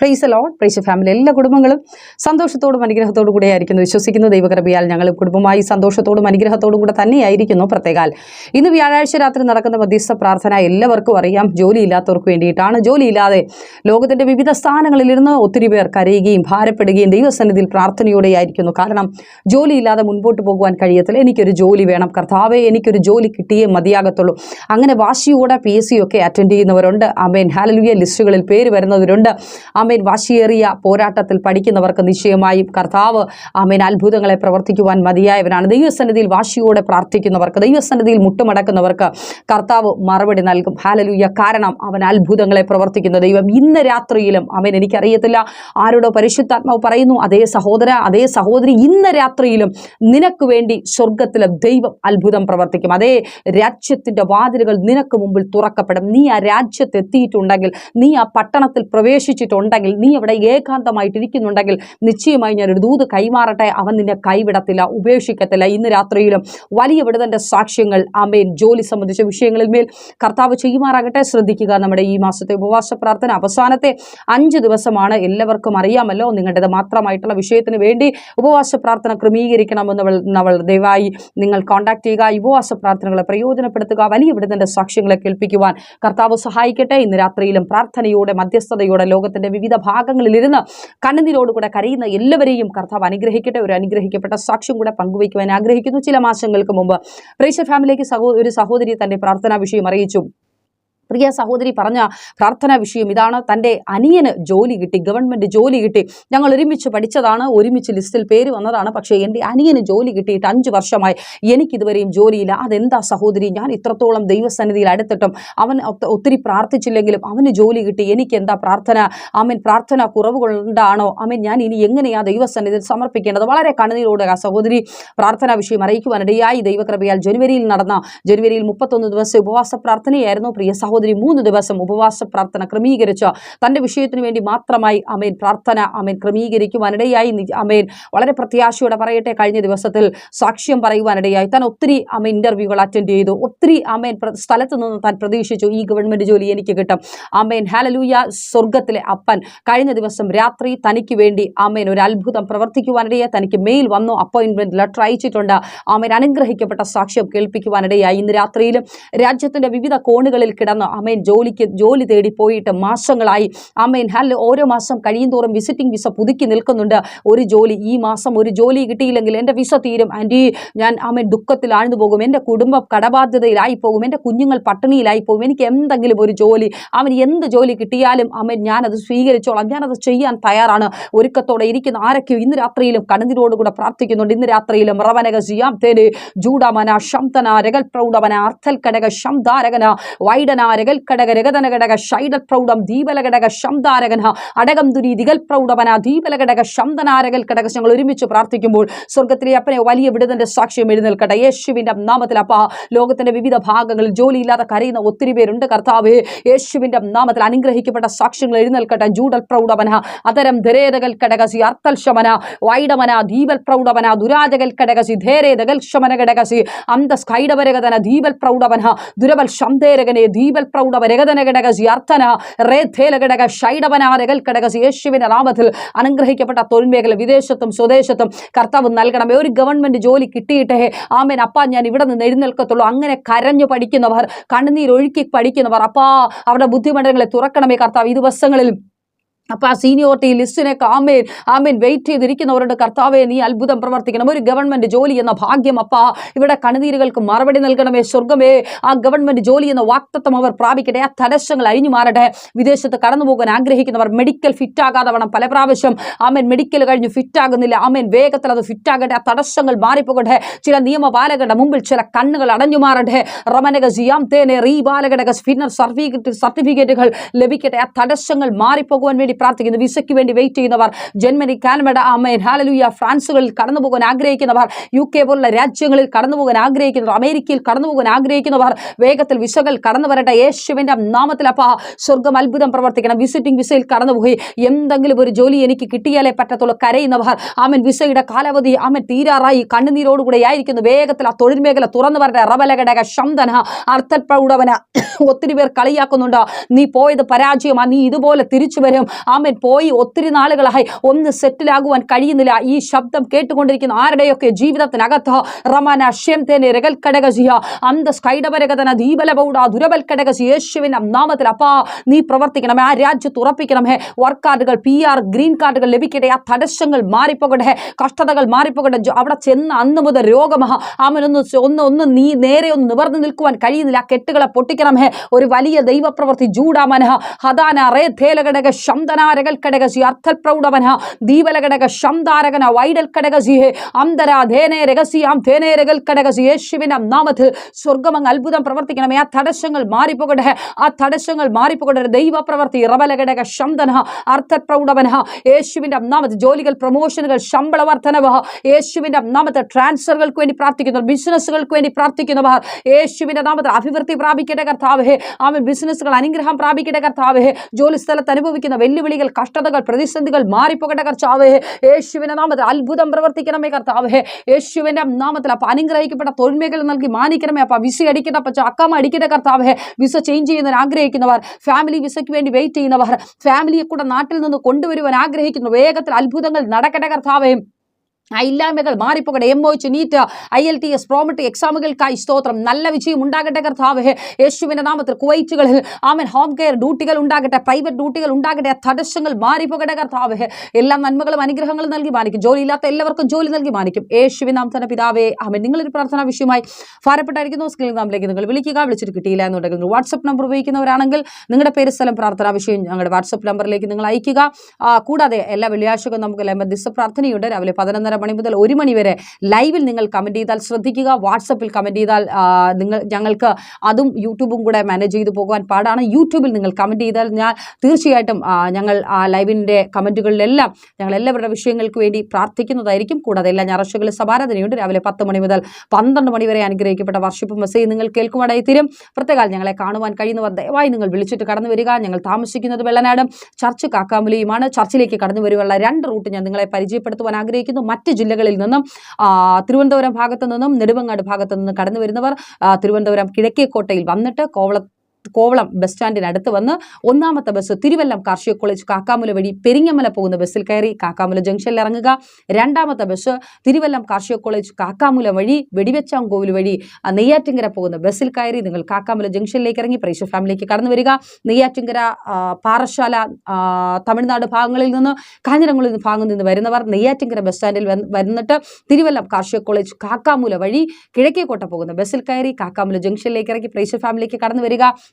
Price load price family എല്ലാ കുടുംബങ്ങളും സന്തോഷത്തോടും അനുഗ്രഹത്തോടും കൂടെ ആയിരിക്കുന്നു. വിശ്വസിക്കുന്ന ദൈവകൃപയാൽ ഞങ്ങൾ കുടുംബമായി സന്തോഷത്തോടും അനുഗ്രഹത്തോടും കൂടെ തന്നെയായിരിക്കുന്നു പ്രത്യേകാൽ. ഇന്ന് വ്യാഴാഴ്ച രാത്രി നടക്കുന്ന മധ്യസ്ഥ പ്രാർത്ഥന എല്ലാവർക്കും അറിയാം. ജോലിയില്ലാത്തവർക്ക് വേണ്ടിയിട്ടാണ്. ജോലിയില്ലാതെ ലോകത്തിന്റെ വിവിധ സ്ഥാനങ്ങളിലിരുന്ന് ഒത്തിരി പേർ കരയുകയും ഭാരപ്പെടുകയും ദൈവസന്നിധിയിൽ പ്രാർത്ഥനയോടെ ആയിരിക്കുന്നു. കാരണം ജോലിയില്ലാതെ മുൻപോട്ട് പോകുവാൻ കഴിയത്തില്ല. എനിക്കൊരു ജോലി വേണം. കർത്താവെ എനിക്കൊരു ജോലി കിട്ടിയേ മതിയാകത്തുള്ളൂ. അങ്ങനെ വാശിയോടെ പി എസ് സി ഒക്കെ അറ്റൻഡ് ചെയ്യുന്നവരുണ്ട്. അമേൻ ഹാലലുയ ലിസ്റ്റുകളിൽ പേര് വരുന്നവരുണ്ട്. ആമേൻ വാശിയേറിയ പോരാട്ടത്തിൽ പഠിക്കുന്നവർക്ക് നിശ്ചയമായും കർത്താവ് ആമേൻ അത്ഭുതങ്ങളെ പ്രവർത്തിക്കുവാൻ മതിയായവനാണ്. ദൈവസന്നിധിയിൽ വാശിയോടെ പ്രാർത്ഥിക്കുന്നവർക്ക് ദൈവസന്നിധിയിൽ മുട്ടുമടക്കുന്നവർക്ക് കർത്താവ് മറുപടി നൽകും. ഹാലലൂയ കാരണം അവൻ അത്ഭുതങ്ങളെ പ്രവർത്തിക്കുന്ന ദൈവം ഇന്ന് രാത്രിയിലും അവൻ എനിക്കറിയത്തില്ല ആരോടോ പരിശുദ്ധാത്മാവ് പറയുന്നു അതേ സഹോദര അതേ സഹോദരി ഇന്ന് രാത്രിയിലും നിനക്ക് വേണ്ടി സ്വർഗത്തിലെ ദൈവം അത്ഭുതം പ്രവർത്തിക്കും. അതേ രാജ്യത്തിന്റെ വാതിലുകൾ നിനക്ക് മുമ്പിൽ തുറക്കപ്പെടും. നീ ആ രാജ്യത്തെത്തിയിട്ടുണ്ടെങ്കിൽ നീ ആ പട്ടണത്തിൽ പ്രവേശിച്ചിട്ടുണ്ടെങ്കിൽ നീ അവിടെ ഏകാന്തമായിട്ടിരിക്കുന്നുണ്ടെങ്കിൽ നിശ്ചയമായി ഞാനൊരു ദൂത് കൈമാറട്ടെ. അവൻ നിന്നെ കൈവിടത്തില്ല ഉപേക്ഷിക്കത്തില്ല. ഇന്ന് രാത്രിയിലും വലിയ വിടുതന്റെ സാക്ഷ്യങ്ങൾ ആമേൻ ജോലി സംബന്ധിച്ച വിഷയങ്ങളിൽ മേൽ കർത്താവ് ചെയ്യുമാറാകട്ടെ. ശ്രദ്ധിക്കുക നമ്മുടെ ഈ മാസത്തെ ഉപവാസ പ്രാർത്ഥന അവസാനത്തെ അഞ്ച് ദിവസമാണ്. എല്ലാവർക്കും അറിയാമല്ലോ നിങ്ങളുടേത് മാത്രമായിട്ടുള്ള വിഷയത്തിന് വേണ്ടി ഉപവാസ പ്രാർത്ഥന ക്രമീകരിക്കണമെന്ന് അവൾ നമ്മൾ ദയവായി നിങ്ങൾ കോൺടാക്ട് ചെയ്യുക. ഉപവാസ പ്രാർത്ഥനകളെ പ്രയോജനപ്പെടുത്തുക വലിയ വിടുതന്റെ സാക്ഷ്യങ്ങളെ കേൾപ്പിക്കുവാൻ കർത്താവ് സഹായിക്കട്ടെ. ഇന്ന് രാത്രിയിലും പ്രാർത്ഥനയോടെ മധ്യസ്ഥതയോടെ ലോകത്തിന്റെ വിവിധ ഭാഗങ്ങളിലിരുന്ന് കണ്ണുനീരോടുകൂടെ കരയുന്ന എല്ലാവരെയും കർത്താവ് അനുഗ്രഹിക്കട്ടെ. ഒരു അനുഗ്രഹിക്കപ്പെട്ട സാക്ഷ്യം കൂടെ പങ്കുവയ്ക്കുവാൻ ആഗ്രഹിക്കുന്നു. ചില മാസങ്ങൾക്ക് മുമ്പ് പ്രേക്ഷ ഫാമിലിക്ക് സഹോ ഒരു സഹോദരി തന്റെ പ്രാർത്ഥനാ വിഷയം അറിയിച്ചു. പ്രിയ സഹോദരി പറഞ്ഞ പ്രാർത്ഥനാ വിഷയം ഇതാണ്. തന്റെ അനിയന് ജോലി കിട്ടി ഗവൺമെന്റ് ജോലി കിട്ടി. ഞങ്ങൾ ഒരുമിച്ച് പഠിച്ചതാണ് ഒരുമിച്ച് ലിസ്റ്റിൽ പേര് വന്നതാണ്. പക്ഷേ എന്റെ അനിയന് ജോലി കിട്ടിയിട്ട് അഞ്ച് വർഷമായി എനിക്കിതുവരെയും ജോലിയില്ല. അതെന്താ സഹോദരി? ഞാൻ ഇത്രത്തോളം ദൈവസന്നിധിയിൽ അടുത്തിട്ടും അവൻ ഒത്തിരി പ്രാർത്ഥിച്ചില്ലെങ്കിലും അവന് ജോലി കിട്ടി. എനിക്ക് എന്താ പ്രാർത്ഥന? ആമൻ. പ്രാർത്ഥന കുറവ് കൊണ്ടാണോ ഞാൻ ഇനി എങ്ങനെയാ ദൈവസന്നിധിയിൽ സമർപ്പിക്കേണ്ടത്? വളരെ കണ്ണുനീരോടെ ആ സഹോദരി പ്രാർത്ഥനാ വിഷയം അറിയിക്കുവാനിടയായി. ദൈവകൃപയാൽ ജനുവരിയിൽ നടന്ന ജനുവരിയിൽ മുപ്പത്തൊന്ന് ദിവസം ഉപവാസ പ്രാർത്ഥനയായിരുന്നു പ്രിയ സഹോദരി. മൂന്ന് ദിവസം ഉപവാസ പ്രാർത്ഥന ക്രമീകരിച്ച്. തന്റെ വിഷയത്തിന് വേണ്ടി മാത്രമായി അമേൻ പ്രാർത്ഥന അമേൻ ക്രമീകരിക്കുവാനിടയായി. അമേൻ വളരെ പ്രത്യാശയോടെ പറയട്ടെ കഴിഞ്ഞ ദിവസത്തിൽ സാക്ഷ്യം പറയുവാനിടയായി. താൻ ഒത്തിരി അമേൻ ഇന്റർവ്യൂകൾ അറ്റൻഡ് ചെയ്തു. ഒത്തിരി അമേൻ സ്ഥലത്ത് നിന്ന് താൻ പ്രതീക്ഷിച്ചു ഈ ഗവൺമെന്റ് ജോലി എനിക്ക് കിട്ടും. അമേൻ ഹാലലൂയ സ്വർഗത്തിലെ അപ്പൻ. കഴിഞ്ഞ ദിവസം രാത്രി തനിക്ക് വേണ്ടി അമേൻ ഒരു അത്ഭുതം പ്രവർത്തിക്കുവാനിടയായി. തനിക്ക് മെയിൽ വന്നു അപ്പോയിൻമെന്റ് ലെറ്റർ അയച്ചിട്ടുണ്ട്. അമേൻ അനുഗ്രഹിക്കപ്പെട്ട സാക്ഷ്യം കേൾപ്പിക്കുവാനിടയായി. ഇന്ന് രാത്രിയിലും രാജ്യത്തിന്റെ വിവിധ കോണുകളിൽ കിടന്ന് അമേൻ ജോലിക്ക് ജോലി തേടി പോയിട്ട് മാസങ്ങളായി. അമേൻ ഹല്ല ഓരോ മാസം കഴിയും തോറും വിസിറ്റിംഗ് വിസ പുതുക്കി നിൽക്കുന്നുണ്ട്. ഒരു ജോലി ഈ മാസം ഒരു ജോലി കിട്ടിയില്ലെങ്കിൽ എന്റെ വിസ തീരും. ആന്റി ഞാൻ അമേൻ ദുഃഖത്തിൽ ആഴ്ന്നു പോകും. എന്റെ കുടുംബം കടബാധ്യതയിലായി പോകും. എന്റെ കുഞ്ഞുങ്ങൾ പട്ടിണിയിലായി പോകും. എനിക്ക് എന്തെങ്കിലും ഒരു ജോലി അവൻ എന്ത് ജോലി കിട്ടിയാലും അമേൻ ഞാനത് സ്വീകരിച്ചോളാം. ഞാനത് ചെയ്യാൻ തയ്യാറാണ്. ഒരുക്കത്തോടെ ഇരിക്കുന്ന ആരൊക്കെയോ ഇന്ന് രാത്രിയിലും കണ്ണുനീരോടുകൂടെ പ്രാർത്ഥിക്കുന്നുണ്ട്. ഇന്ന് രാത്രിയിലും റവനക സിയാം തേന് ജൂഡമന ശംതന രഗൽ പ്രൗഢവന അർത്ഥൽ കടക ശംധാരകന വൈഡന രഗൽ കടക രഗതന കടക ഷൈഡൽ പ്രൗഢം ദീപല ഘടക ശംധാരകന അടകം ദുരി ദിഗൽ ദീപല ഘടക ശംതനാരകൽ ഘടക ഞങ്ങൾ ഒരുമിച്ച് പ്രാർത്ഥിക്കുമ്പോൾ സ്വർഗത്തിലെ അപ്പനെ വലിയ വിടുതന്റെ സാക്ഷ്യം എഴുന്നേൽക്കട്ടെ. യേശുവിന്റെ നാമത്തിൽ അപ്പ ലോകത്തിന്റെ വിവിധ ഭാഗങ്ങളിൽ ജോലിയില്ലാതെ കരയുന്ന ഒത്തിരി പേരുണ്ട്. കർത്താവ് യേശുവിന്റെ നാമത്തിൽ അനുഗ്രഹിക്കപ്പെട്ട സാക്ഷ്യങ്ങൾ എഴുന്നേൽക്കട്ടെ. ജൂഡൽ പ്രൗഢവന അതരം ധരേതകൽ കടകസി അർത്ഥൽ ശമന വൈഡമന ദീപൽ പ്രൗഢവന ദുരാജകൽ കടകസി ധേരേതകൽ ശമന കടകസി അന്തസ് കൈഡവരകതന ദീപൽ പ്രൗഢവന ദുരബൽ ശംധേരകനെ ദീപൽ പ്രൗഢവരകതന കടകസി അർത്ഥന റേധേല കടക ഷൈഡവനാരകൽ കടകസി യേശുവിന്റെ നാമത്തിൽ അനുഗ്രഹിക്കപ്പെട്ട തൊഴിൽ മേഖല വിദേശത്തും സ്വദേശത്തും കർത്താവ് നൽകണമേ ഒരു ഗവൺമെന്റ് ജോലി കിട്ടിയിട്ടേ ആമേൻ അപ്പാ ഞാൻ ഇവിടെ നിന്ന് എഴുന്നേൽക്കത്തുള്ളൂ. അങ്ങനെ കരഞ്ഞു പഠിക്കുന്നവർ കണ്ണുനീരൊഴുക്കി പഠിക്കുന്നവർ അപ്പാ അവരുടെ ബുദ്ധിമണ്ഡലങ്ങളെ തുറക്കണമേ കർത്താവ്. ഈ ദിവസങ്ങളിൽ അപ്പോൾ ആ സീനിയോറിറ്റി ലിസ്റ്റിനൊക്കെ ആമേൻ ആമേൻ വെയിറ്റ് ചെയ്തിരിക്കുന്നവരുടെ കർത്താവെ നീ അത്ഭുതം പ്രവർത്തിക്കണം. ഒരു ഗവൺമെന്റ് ജോലി എന്ന ഭാഗ്യം അപ്പാ ഇവിടെ കണ്ണുനീരുകൾക്ക് മറുപടി നൽകണമേ സ്വർഗമേ ആ ഗവൺമെന്റ് ജോലി എന്ന വാക്തത്വം അവർ പ്രാപിക്കട്ടെ. ആ തടസ്സങ്ങൾ അഴിഞ്ഞു മാറട്ടെ. വിദേശത്ത് കടന്നു പോകാൻ ആഗ്രഹിക്കുന്നവർ മെഡിക്കൽ ഫിറ്റ് ആകാതെ വേണം പല പ്രാവശ്യം ആമേൻ മെഡിക്കൽ കഴിഞ്ഞ് ഫിറ്റ് ആകുന്നില്ല. ആമേൻ വേഗത്തിൽ അത് ഫിറ്റ് ആകട്ടെ. ആ തടസ്സങ്ങൾ മാറിപ്പോകട്ടെ. ചില നിയമപാലകരുടെ മുമ്പിൽ ചില കണ്ണുകൾ അടഞ്ഞു മാറട്ടെ. റമനക ജിയാം തേനെ റീ ബാലകടക സ്പിന്നർ സർട്ടിഫിക്കറ്റ് സർട്ടിഫിക്കറ്റുകൾ ലഭിക്കട്ടെ. ആ തടസ്സങ്ങൾ മാറിപ്പോകുവാൻ വേണ്ടി പ്രാർത്ഥിക്കുന്നു. വിസയ്ക്ക് വേണ്ടി വെയിറ്റ് ചെയ്യുന്നവർ ജന്മനി കാനഡ അമേൻ ഹാലലൂയ ഫ്രാൻസുകളിൽ കടന്നു പോകാൻ ആഗ്രഹിക്കുന്നവർ യു കെ പോലുള്ള രാജ്യങ്ങളിൽ കടന്നു പോകാൻ ആഗ്രഹിക്കുന്നവർ അമേരിക്കയിൽ കടന്നു പോകാൻ ആഗ്രഹിക്കുന്നവർ വേഗത്തിൽ വിസകൾ കടന്നു വരട്ടെ. യേശുവിന്റെ നാമത്തിൽ അപ്പാ സ്വർഗം അത്ഭുതം പ്രവർത്തിക്കണം. വിസിറ്റിംഗ് വിസയിൽ കടന്നുപോയി എന്തെങ്കിലും ഒരു ജോലി എനിക്ക് കിട്ടിയാലേ പറ്റത്തുള്ളൂ. കരയുന്നവർ ആമൻ. വിസയുടെ കാലാവധി ആമൻ തീരാറായി. കണ്ണുനീരോടുകൂടെ ആയിരിക്കുന്നു. വേഗത്തിൽ ആ തൊഴിൽ മേഖല തുറന്നു വരട്ടെ. റബലഘടക ശംദന അർത്ഥപ്രൗഢവന ഒത്തിരി പേർ കളിയാക്കുന്നുണ്ട്. നീ പോയത് പരാജയമാണ് നീ ഇതുപോലെ തിരിച്ചു വരും. ആമൻ. പോയി ഒത്തിരി നാളുകളായി ഒന്ന് സെറ്റിലാകുവാൻ കഴിയുന്നില്ല. ഈ ശബ്ദം കേട്ടുകൊണ്ടിരിക്കുന്ന ആരുടെയൊക്കെ ജീവിതത്തിനകത്ത്? റമന ഷ്യംതേനെ രകൽക്കടകസിയ അന്ത സ്കൈഡപരകതന ദീപലപൗട ദുരബൽക്കടകസി യേശുവിന്റെ നാമത്തിൽ അപ്പാ നീ പ്രവർത്തിക്കണമേ ആ രാജ്യത്ത് ഉറപ്പിക്കണമേ വർക്ക് കാർഡുകൾ പി ഗ്രീൻ കാർഡുകൾ ലഭിക്കട്ടെ. ആ തടസ്സങ്ങൾ മാറിപ്പോകട്ടെ. കഷ്ടതകൾ മാറിപ്പോകട്ടെ. അവിടെ ചെന്ന് അന്ന് മുതൽ രോഗമഹ ആമനൊന്ന് ഒന്ന് ഒന്ന് നീ നേരെ ഒന്ന് നിവർന്നു നിൽക്കുവാൻ കഴിയുന്നില്ല. കെട്ടുകളെ പൊട്ടിക്കണമേ ഒരു വലിയ ദൈവപ്രവൃത്തി ജൂഡാമനഹ ഹദാന റേ ധേലഘടക ശംദനാരകൽ കടകസി അർത്ഥപ്രൗഢവനഹ ദീപലഘടക ശംദാരകന വൈഡൽ കടകസിഹേ അന്തര ധേനേ രഹസ്യാം ധേനേ രകൽ കടകസി യേശുവിന്റെ നാമത്തിൽ സ്വർഗമങ്ങ് അത്ഭുതം പ്രവർത്തിക്കണമേ ആ തടസ്സങ്ങൾ മാറിപ്പോകട്ടെ ആ തടസ്സങ്ങൾ മാറിപ്പോകട്ടെ. ദൈവപ്രവൃത്തി റബലഘടക ശംദന അർത്ഥപ്രൗഢവന യേശുവിന്റെ നാമത്തിൽ ജോലികൾ പ്രൊമോഷനുകൾ ശമ്പള വർധനവ യേശുവിന്റെ നാമത്തിൽ ട്രാൻസ്ഫറുകൾക്ക് വേണ്ടി പ്രാർത്ഥിക്കുന്നവർ ബിസിനസ്സുകൾക്ക് വേണ്ടി പ്രാർത്ഥിക്കുന്നവർ യേശുവിന്റെ നാമത്തിൽ അഭിവൃദ്ധി പ്രാപിക്കട്ടെ കർത്താവേ. ആമൻ. ബിസിനസ്സുകൾ അനുഗ്രഹം പ്രാപിക്കട്ടെ കർത്താവേ. ജോലി സ്ഥലത്ത് അനുഭവിക്കുന്ന വെല്ലുവിളികൾ കഷ്ടതകൾ പ്രതിസന്ധികൾ മാറിപ്പോകട്ടെ കർത്താവേ. യേശുവിന്റെ നാമത്തിൽ അത്ഭുതം പ്രവർത്തിക്കണമേ കർത്താവേ. യേശുവിന്റെ നാമത്തിൽ അപ്പം അനുഗ്രഹിക്കപ്പെട്ട തൊഴിൽമേഖല നൽകി മാനിക്കണമേ അപ്പം. വിസ അടിക്കട്ടെ അപ്പം. അക്കാമ അടിക്കട്ടെ കർത്താവേ. വിസ ചേഞ്ച് ചെയ്യുന്നതിന് ആഗ്രഹിക്കുന്നവർ ഫാമിലി വിസയ്ക്ക് വേണ്ടി വെയിറ്റ് ചെയ്യുന്നവർ ഫാമിലിയെ കൂടെ നാട്ടിൽ നിന്ന് കൊണ്ടുവരുവാൻ ആഗ്രഹിക്കുന്നു. വേഗത്തിൽ അത്ഭുതങ്ങൾ നടക്കട്ടെ കർത്താവേ. ആ ഇല്ലായ്മകൾ മാറിപ്പോകട്ടെ. M O H NEET I E L T പ്രോമറ്റ് Prometric സ്തോത്രം. നല്ല വിജയം ഉണ്ടാകട്ടെ കർത്താവേ. യേശുവിന്റെ നാമത്തിൽ കുവൈറ്റുകളിൽ ആമൻ. ഹോം കെയർ ഡ്യൂട്ടികൾ ഉണ്ടാകട്ടെ. പ്രൈവറ്റ് ഡ്യൂട്ടികൾ ഉണ്ടാകട്ടെ. തടസ്സങ്ങൾ മാറിപ്പോകട്ടെ കർത്താവേ. എല്ലാ നന്മകളും അനുഗ്രഹങ്ങളും നൽകി മാനിക്കും. ജോലിയില്ലാത്ത എല്ലാവർക്കും ജോലി നൽകി മാനിക്കും. യേശുവിൻ നാം തന്നെ പിതാവേ ആമൻ. നിങ്ങളൊരു പ്രാർത്ഥനാ വിഷയമായി ഭാരപ്പെട്ടായിരിക്കുന്നു. സ്ക്രീൻ നാമിലേക്ക് നിങ്ങൾ വിളിക്കുക. വിളിച്ചിട്ട് കിട്ടിയില്ല എന്നുണ്ടെങ്കിൽ വാട്സപ്പ് നമ്പർ ഉപയോഗിക്കുന്നവരാണെങ്കിൽ നിങ്ങളുടെ പേര് സ്ഥലം പ്രാർത്ഥനാ വിഷയം ഞങ്ങളുടെ വാട്സപ്പ് നമ്പറിലേക്ക് നിങ്ങൾ അയക്കുക കൂടാതെ എല്ലാ വെള്ളിയാഴ്ചകളും നമുക്ക് മധ്യസ്ഥ പ്രാർത്ഥനയുണ്ട്. രാവിലെ പതിനൊന്നര മണി മുതൽ ഒരു മണി വരെ ലൈവിൽ നിങ്ങൾ കമന്റ് ചെയ്താൽ ശ്രദ്ധിക്കുക. വാട്സപ്പിൽ കമന്റ് ചെയ്താൽ നിങ്ങൾ ഞങ്ങൾക്ക് അതും യൂട്യൂബും കൂടെ മാനേജ് ചെയ്തു പോകുവാൻ പാടാണ്. യൂട്യൂബിൽ നിങ്ങൾ കമന്റ് ചെയ്താൽ ഞാൻ തീർച്ചയായിട്ടും ഞങ്ങൾ ആ ലൈവിന്റെ കമന്റുകളിലെല്ലാം ഞങ്ങൾ എല്ലാവരുടെ വിഷയങ്ങൾക്ക് വേണ്ടി പ്രാർത്ഥിക്കുന്നതായിരിക്കും. കൂടാതെ എല്ലാ ഞായറാഴ്ചകളിൽ സമാരാധനയുണ്ട്. രാവിലെ പത്ത് മണി മുതൽ പന്ത്രണ്ട് മണി വരെ അനുഗ്രഹിക്കപ്പെട്ട വർഷിപ്പ് മെസ്സേജ് നിങ്ങൾ കേൾക്കുവാനായി തീരും. പ്രത്യേകം ഞങ്ങളെ കാണുവാൻ കഴിയുന്നവർ ദയവായി നിങ്ങൾ വിളിച്ചിട്ട് കടന്നു വരിക. ഞങ്ങൾ താമസിക്കുന്നത് വെള്ളനാടും. ചർച്ച് കാക്കാമുലിയുമാണ് ചർച്ചിലേക്ക് കടന്നു വരുവാനുള്ള രണ്ട് റൂട്ട് ഞാൻ നിങ്ങളെ പരിചയപ്പെടുത്തുവാൻ ആഗ്രഹിക്കുന്നു. മറ്റ് ജില്ലകളിൽ നിന്നും തിരുവനന്തപുരം ഭാഗത്തു നിന്നും നെടുമങ്ങാട് ഭാഗത്തു നിന്നും കടന്നു വരുന്നവർ തിരുവനന്തപുരം കിഴക്കേക്കോട്ടയിൽ വന്നിട്ട് കോവള കോവളം ബസ് സ്റ്റാൻഡിനടുത്ത് വന്ന് ഒന്നാമത്തെ ബസ് തിരുവല്ലം കാർഷിക കോളേജ് കാക്കാമുല വഴി പെരിങ്ങമല പോകുന്ന ബസ്സിൽ കയറി കാക്കാമുല ജംഗ്ഷനിൽ ഇറങ്ങുക. രണ്ടാമത്തെ ബസ് തിരുവല്ലം കാർഷിക കോളേജ് കാക്കാമുല വഴി വെടിവെച്ചാങ്കോവിൽ വഴി നെയ്യാറ്റിങ്കര പോകുന്ന ബസ്സിൽ കയറി നിങ്ങൾ കാക്കാമുല ജംഗ്ഷനിലേക്ക് ഇറങ്ങി പ്രേക്ഷ ഫാമിലിക്ക് കടന്നു വരിക. നെയ്യാറ്റിങ്കര പാറശാല തമിഴ്നാട് ഭാഗങ്ങളിൽ നിന്ന് കാഞ്ഞിരങ്ങളിൽ നിന്ന് ഭാഗങ്ങളിൽ നിന്ന് വരുന്നവർ നെയ്യാറ്റിങ്കര ബസ് സ്റ്റാൻഡിൽ വന്നിട്ട് തിരുവല്ലം കാർഷിക കോളേജ് കാക്കാമുല വഴി കിഴക്കേക്കോട്ട പോകുന്ന ബസ്സിൽ കയറി കാക്കാമുല ജംഗ്ഷനിലേക്ക് ഇറങ്ങി പ്രേക്ഷ ഫാമിലിക്ക് കടന്നു വരിക.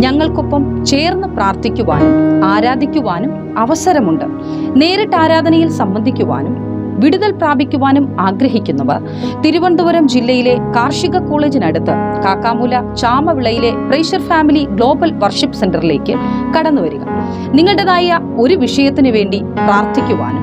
ഞങ്ങൾക്കൊപ്പം ചേർന്ന് പ്രാർത്ഥിക്കുവാനും ആരാധിക്കുവാനും അവസരമുണ്ട്. നേരിട്ട് ആരാധനയിൽ സംബന്ധിക്കുവാനും വിടുതൽ പ്രാപിക്കുവാനും ആഗ്രഹിക്കുന്നവർ തിരുവനന്തപുരം ജില്ലയിലെ കാർഷിക കോളേജിനടുത്ത് കാക്കാമൂല ചാമവിളയിലെ പ്രേഷർ ഫാമിലി ഗ്ലോബൽ വർഷിപ്പ് സെന്ററിലേക്ക് കടന്നുവരിക. നിങ്ങളുടേതായ ഒരു വിഷയത്തിന് വേണ്ടി പ്രാർത്ഥിക്കുവാനും